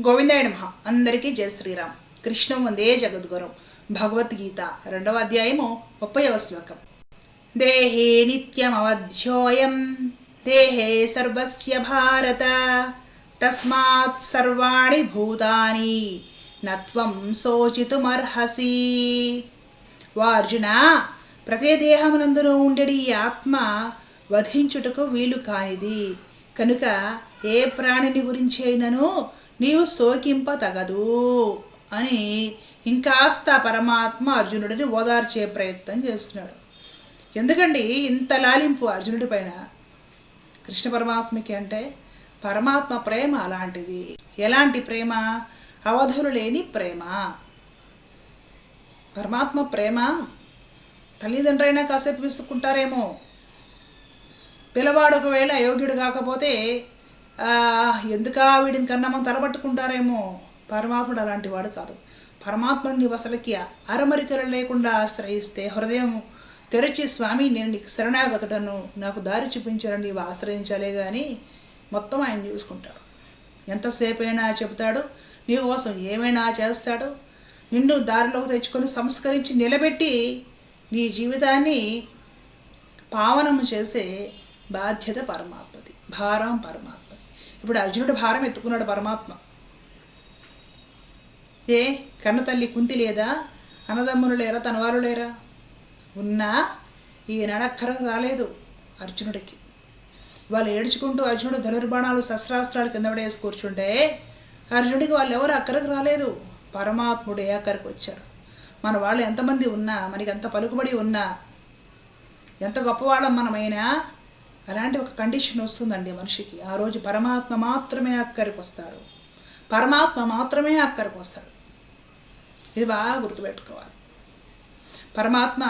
గోవిందాయ నమః. అందరికీ జయ శ్రీరామ్. కృష్ణం వందే జగద్గురం. భగవద్గీత రెండవ అధ్యాయము ముప్పైవ శ్లోకం. దేహే నిత్యమవధ్యోయం. దేహే సర్వస్య భారత. తస్మాత్ సర్వాణి భూతాని. నత్వం శోచితుమర్హసి. వార్జున ప్రతి దేహమునందును ఉండడి ఈ ఆత్మ వధించుటకు వీలు కానిది. కనుక ఏ ప్రాణిని గురించి అయినను నీవు శోకింప తగదు అని ఇంకాస్త పరమాత్మ అర్జునుడిని ఓదార్చే ప్రయత్నం చేస్తున్నాడు. ఎందుకండి ఇంత లాలింపు అర్జునుడి పైన? కృష్ణ పరమాత్మకి అంటే పరమాత్మ ప్రేమ అలాంటిది. ఎలాంటి ప్రేమ? అవధులు లేని ప్రేమ. పరమాత్మ ప్రేమ? తల్లిదండ్రైనా కాసేపు విసుక్కుంటారేమో. పిల్లవాడు ఒకవేళ అయోగ్యుడు కాకపోతే ఎందుకా వీడిని కన్నా మనం తలబట్టుకుంటారేమో పరమాత్ముడు అలాంటి వాడు కాదు. పరమాత్ముడిని నీవు అసలుకి అరమరికలు లేకుండా ఆశ్రయిస్తే హృదయం తెరిచి స్వామి నేను నీకు శరణాగతుడను. నాకు దారి చూపించాలని నీవు ఆశ్రయించాలే కానీ మొత్తం ఆయన చూసుకుంటాడు. ఎంతసేపు అయినా చెబుతాడు నీ కోసం ఏమైనా చేస్తాడు? నిన్ను దారిలోకి తెచ్చుకొని సంస్కరించి నిలబెట్టి నీ జీవితాన్ని పావనం చేసే బాధ్యత పరమాత్మది. భారం పరమాత్మ ఇప్పుడు అర్జునుడు భారం ఎత్తుకున్నాడు పరమాత్మ. ఏ కన్న తల్లి కుంతి లేదా? అన్నదమ్ములు లేరా? తనవారు లేరా? ఉన్నా ఈ నడక్కర రాలేదు అర్జునుడికి. వాళ్ళు ఏడ్చుకుంటూ అర్జునుడు ధనుర్బాణాలు శస్త్రాస్త్రాలు కింద పడేసి కూర్చుంటే అర్జునుడికి వాళ్ళు ఎవరు అక్కడికి రాలేదు. పరమాత్ముడే అక్కడికి వచ్చారు. మన వాళ్ళు ఎంతమంది ఉన్నా మనకి ఎంత పలుకుబడి ఉన్నా ఎంత గొప్పవాళ్ళం మనమైనా అలాంటి ఒక కండిషన్ వస్తుందండి మనిషికి. ఆ రోజు పరమాత్మ మాత్రమే అక్కడికి వస్తాడు. పరమాత్మ మాత్రమే అక్కడికి వస్తాడు. ఇది బాగా గుర్తుపెట్టుకోవాలి. పరమాత్మ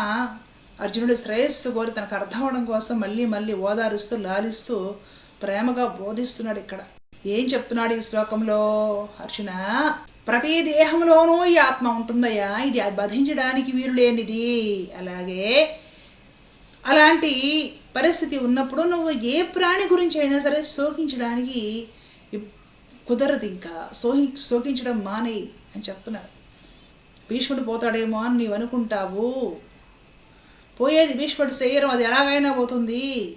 అర్జునుడి శ్రేయస్సు కోరి తనకు అర్థం అవడం కోసం మళ్ళీ మళ్ళీ ఓదారుస్తూ లాలిస్తూ ప్రేమగా బోధిస్తున్నాడు ఇక్కడ. ఏం చెప్తున్నాడు ఈ శ్లోకంలో? అర్జున ప్రతి దేహంలోనూ ఈ ఆత్మ ఉంటుందయ్యా. ఇది బధించడానికి వీలు లేనిది. అలాగే అలాంటి పరిస్థితి ఉన్నప్పుడు నువ్వు ఏ ప్రాణి గురించి అయినా సరే శోకించడానికి కుదరదు ఇంకా. సోహి శోకించడం మానేయి అని చెప్తున్నాడు. భీష్ముడు పోతాడేమో అని నీవు అనుకుంటావు. పోయేది భీష్ముడు చేయరు అది ఎలాగైనా పోతుంది.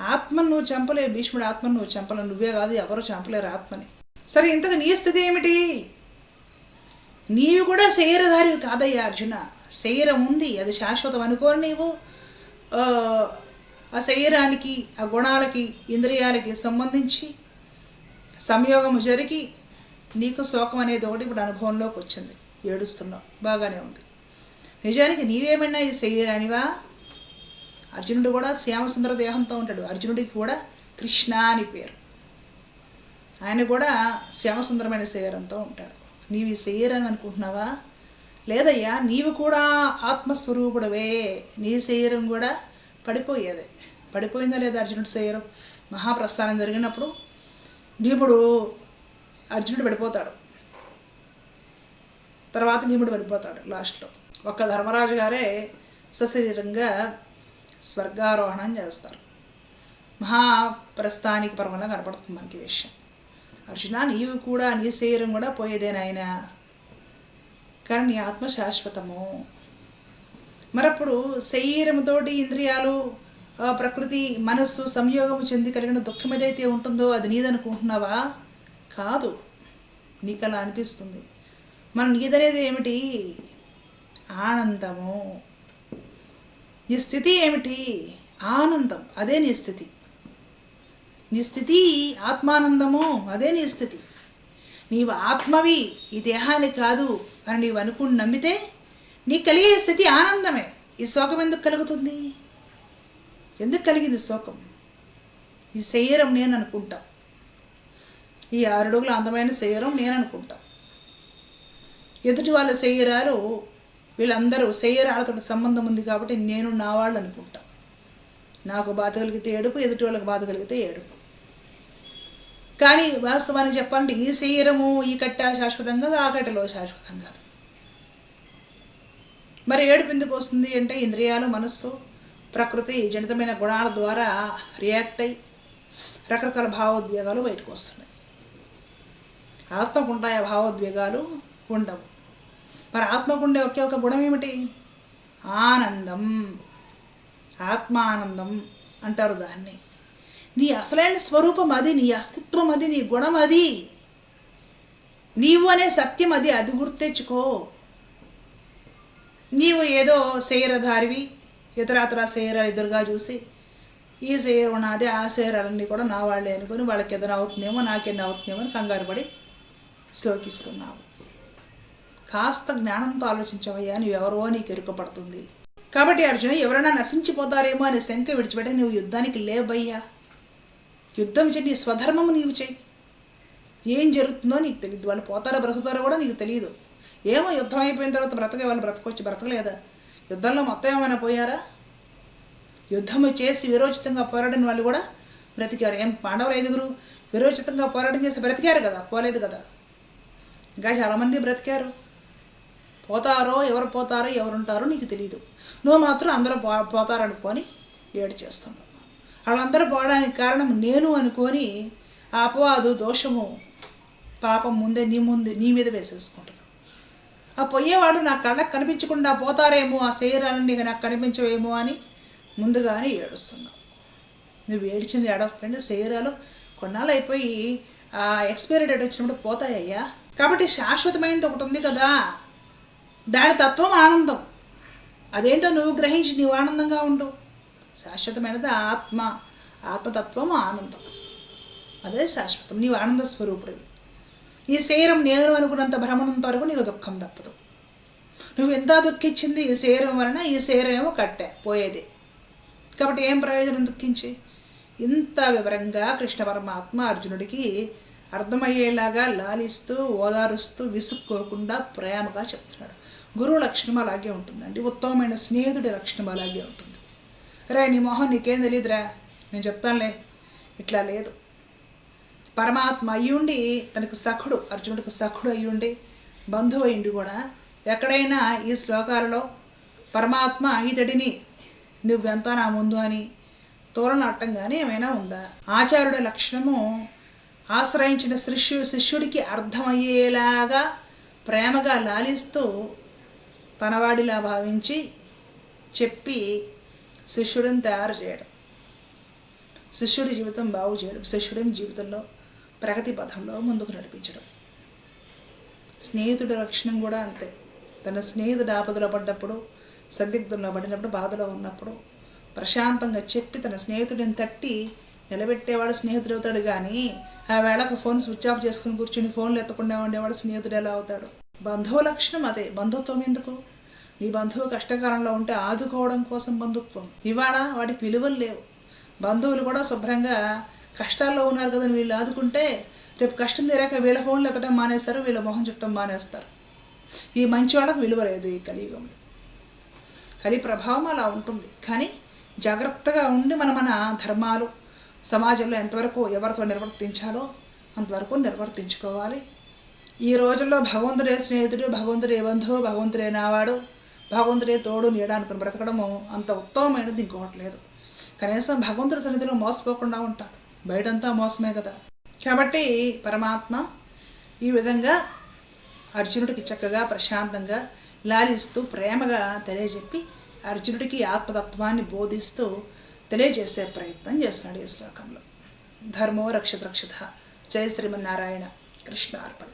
ఆత్మను నువ్వు చంపలే భీష్ముడు ఆత్మను నువ్వు చంపలేవు నువ్వే కాదు ఎవరు చంపలేరు ఆత్మని. సరే ఇంతకు నీ స్థితి ఏమిటి? నీవు కూడా శరీరధారి కాదయ్యా అర్జున. శరీరం ఉంది అది శాశ్వతం అనుకోరు నీవు. ఆ, శరీరానికి ఆ గుణాలకి ఇంద్రియాలకి సంబంధించి సంయోగము జరిగి నీకు శోకం అనేది ఒకటి ఇప్పుడు అనుభవంలోకి వచ్చింది. ఏడుస్తున్నావు బాగానే ఉంది. నిజానికి నీవేమైనా ఈ శరీరానివా? అర్జునుడు కూడా శ్యామసుందర దేహంతో ఉంటాడు. అర్జునుడికి కూడా కృష్ణ అని పేరు. ఆయన కూడా శ్యామసుందరమైన శరీరంతో ఉంటాడు. నీవు ఈ శరీరం అనుకుంటున్నావా? లేదయ్యా నీవు కూడా ఆత్మస్వరూపుడవే. నీ శరీరం కూడా పడిపోయేదే. పడిపోయిందా లేదా అర్జునుడు శరీరం? మహాప్రస్థానం జరిగినప్పుడు భీముడు అర్జునుడు పడిపోతాడు. తర్వాత భీముడు పడిపోతాడు లాస్ట్లో. ఒక్క ధర్మరాజు గారే సశరీరంగా స్వర్గారోహణం చేస్తారు. మహాప్రస్థానికి పర్వంలో కనపడుతుంది మనకి విషయం. అర్జున నీవు కూడా నీ శరీరం కూడా పోయేదేనాయన? కానీ నీ ఆత్మ శాశ్వతము. మరప్పుడు శరీరముతోటి ఇంద్రియాలు ప్రకృతి మనస్సు సంయోగము చెంది కలిగిన దుఃఖం ఏదైతే ఉంటుందో అది నీదనుకుంటున్నావా? కాదు. నీకు అలా అనిపిస్తుంది. మనం నీదనేది ఏమిటి? ఆనందము. నీ స్థితి ఏమిటి? ఆనందం. అదే నీ స్థితి. నీ స్థితి ఆత్మానందము. అదే నీ స్థితి. నీవు ఆత్మవి. ఈ దేహాన్ని కాదు అని నీవు అనుకుని నమ్మితే నీకు కలిగే స్థితి ఆనందమే. ఈ శోకం ఎందుకు కలుగుతుంది? ఎందుకు కలిగింది శోకం? ఈ శరీరం నేను అనుకుంటా ఈ ఆరుడుగుల అందమైన శరీరం నేను అనుకుంటా ఎదుటి వాళ్ళ శరీరాలు వీళ్ళందరూ శరీరాలతో సంబంధం ఉంది కాబట్టి నేను నా వాళ్ళు అనుకుంటా నాకు బాధ కలిగితే ఏడుపు ఎదుటి వాళ్ళకి బాధ కలిగితే ఏడుపు. కానీ వాస్తవానికి చెప్పాలంటే ఈ శరీరము ఈ కట్ట శాశ్వతం కాదు ఆ కట్టలో శాశ్వతం కాదు. మరి ఏడుపు ఎందుకు వస్తుంది అంటే ఇంద్రియాలు మనస్సు ప్రకృతి జనితమైన గుణాల ద్వారా రియాక్ట్ అయి రకరకాల భావోద్వేగాలు బయటకు వస్తున్నాయి. ఆత్మకు భావోద్వేగాలు ఉండవు. మరి ఆత్మకుండే ఒకే ఒక గుణం ఏమిటి? ఆనందం. ఆత్మానందం అంటారు దాన్ని. నీ అసలైన స్వరూపం అది నీ అస్తిత్వం అది నీ గుణం అది. నీవు అనే సత్యం అది అది గుర్తెచ్చుకో. నీవు ఏదో శరీరధారివి ఇతరాతర శరీరాలు ఎదురుగా చూసి ఈ శరీరం ఉన్నది ఆ శరీరాలన్నీ కూడా నా వాళ్ళే అనుకుని వాళ్ళకి ఎదురు అవుతుందేమో నాకెన్ని అవుతుందేమో అని కంగారు పడి శోకిస్తున్నావు. కాస్త జ్ఞానంతో ఆలోచించవయ్యా నువ్వెవరో నీకు ఎరుకపడుతుంది కాబట్టి అర్జున ఎవరైనా నశించిపోతారేమో అనే శంక విడిచిపెట్టి నువ్వు యుద్ధానికి లేవయ్యా. యుద్ధం చేయి నీ స్వధర్మము నీవు చేయి. ఏం జరుగుతుందో నీకు తెలియదు వాళ్ళు పోతారో బ్రతుకుతారో కూడా నీకు తెలియదు ఏమో యుద్ధం అయిపోయిన తర్వాత బ్రతకే వాళ్ళు బ్రతకొచ్చి బ్రతకలేదా? యుద్ధంలో మొత్తం ఏమైనా పోయారా? యుద్ధము చేసి విరోచితంగా పోరాడిన వాళ్ళు కూడా బ్రతికారు. ఏం పాండవులు ఐదుగురు విరోచితంగా పోరాటం చేసి బ్రతికారు కదా పోలేదు కదా? ఇంకా చాలామంది బ్రతికారు. పోతారో ఎవరు పోతారో ఎవరుంటారో నీకు తెలియదు నువ్వు మాత్రం అందరూ పో పోతారనుకొని ఏడు చేస్తున్నావు. వాళ్ళందరూ పోవడానికి కారణం నేను అనుకొని అపవాదు దోషము పాపం ముందే నీ ముందే నీ మీద వేసేసుకుంటున్నాను. ఆ పోయేవాడు నా కళ్ళకు కనిపించకుండా పోతారేమో ఆ శరీరాలన్నీ నాకు కనిపించవేమో అని ముందుగానే ఏడుస్తున్నావు. నువ్వు ఏడిచింది ఏడవకపోయినా శరీరాలు కొన్నాళ్ళు అయిపోయి ఆ ఎక్స్పైరీ డేట్ వచ్చినప్పుడు పోతాయ్యా. కాబట్టి శాశ్వతమైనది ఒకటి ఉంది కదా. దాని తత్వం ఆనందం. అదేంటో నువ్వు గ్రహించి నువ్వు ఆనందంగా ఉండు. శాశ్వతమైనది ఆత్మ. ఆత్మతత్వం ఆనందం. అదే శాశ్వతం. నీవు ఆనంద స్వరూపుడివి. ఈ శరీరం నేను అనుకున్నంత భ్రమణంత వరకు నీకు దుఃఖం తప్పదు. నువ్వు ఎంత దుఃఖించింది ఈ శరీరం వలన ఈ శరీరం ఏమో కట్టే పోయేది. కాబట్టి ఏం ప్రయోజనం దుఃఖించి? ఇంత వివరంగా కృష్ణ పరమాత్మ అర్జునుడికి అర్థమయ్యేలాగా లాలిస్తూ ఓదారుస్తూ విసుక్కోకుండా ప్రేమగా చెప్తున్నాడు. గురువు లక్షణం అలాగే ఉంటుందండి. ఉత్తమమైన స్నేహితుడి లక్షణం అలాగే ఉంటుంది. రే నీ మొహం నీకేం తెలియదురా నేను చెప్తానులే. ఇట్లా లేదు. పరమాత్మ అయ్యుండి తనకు సఖుడు అర్జునుడికి సఖుడు అయ్యుండి బంధువు అయ్యుండి కూడా ఎక్కడైనా ఈ శ్లోకాలలో పరమాత్మ ఇతడిని నువ్వెంత నా ముందు అని తోరణట్టం కానీ ఏమైనా ఉందా? ఆచార్యుడి లక్షణము ఆశ్రయించిన శిష్యు శిష్యుడికి అర్థమయ్యేలాగా ప్రేమగా లాలిస్తూ తనవాడిలా భావించి చెప్పి శిష్యుడిని తయారు చేయడం. శిష్యుడి జీవితం బాగు చేయడం శిష్యుడిని జీవితంలో ప్రగతి పథంలో ముందుకు నడిపించడం. స్నేహితుడి లక్షణం కూడా అంతే. తన స్నేహితుడు ఆపదలో పడ్డప్పుడు సందిగ్ధంలో పడినప్పుడు బాధలో ఉన్నప్పుడు ప్రశాంతంగా చెప్పి తన స్నేహితుడిని తట్టి నిలబెట్టేవాడు స్నేహితుడు అవుతాడు కానీ ఆ వేళకు ఫోన్ స్విచ్ ఆఫ్ చేసుకుని కూర్చుని ఫోన్లు ఎత్తకుండా ఉండేవాడు స్నేహితుడు ఎలా అవుతాడు? బంధువు లక్షణం అదే. బంధుత్వం ఎందుకు? నీ బంధువు కష్టకాలంలో ఉంటే ఆదుకోవడం కోసం బంధుత్వం. ఇవాళ వాడికి విలువలు లేవు. బంధువులు కూడా శుభ్రంగా కష్టాల్లో ఉన్నారు కదా వీళ్ళు ఆదుకుంటే రేపు కష్టం తీరాక వీళ్ళ ఫోన్లు ఎత్తడం మానేస్తారు వీళ్ళ మొహం చుట్టం మానేస్తారు. ఈ మంచి వాళ్ళకు విలువ లేదు ఈ కలియుగంలో. కలి ప్రభావం అలా ఉంటుంది. కానీ జాగ్రత్తగా ఉండి మన మన ధర్మాలు సమాజంలో ఎంతవరకు ఎవరితో నిర్వర్తించాలో అంతవరకు నిర్వర్తించుకోవాలి. ఈ రోజుల్లో భగవంతుడే స్నేహితుడు భగవంతుడే బంధువు భగవంతుడే నావాడు భగవంతుడే తోడు నీడ అనుకుని బ్రతకడము అంత ఉత్తమమైనది ఇంకొకటి లేదు. కనీసం భగవంతుడి సన్నిధిలో మోసపోకుండా ఉంటారు. బయటంతా మోసమే కదా. కాబట్టి పరమాత్మ ఈ విధంగా అర్జునుడికి చక్కగా ప్రశాంతంగా లాలిస్తూ ప్రేమగా తెలియజెప్పి అర్జునుడికి ఆత్మతత్వాన్ని బోధిస్తూ తెలియజేసే ప్రయత్నం చేస్తున్నాడు ఈ శ్లోకంలో. ధర్మో రక్షత రక్షత. జయ శ్రీమన్నారాయణ. కృష్ణ అర్పణ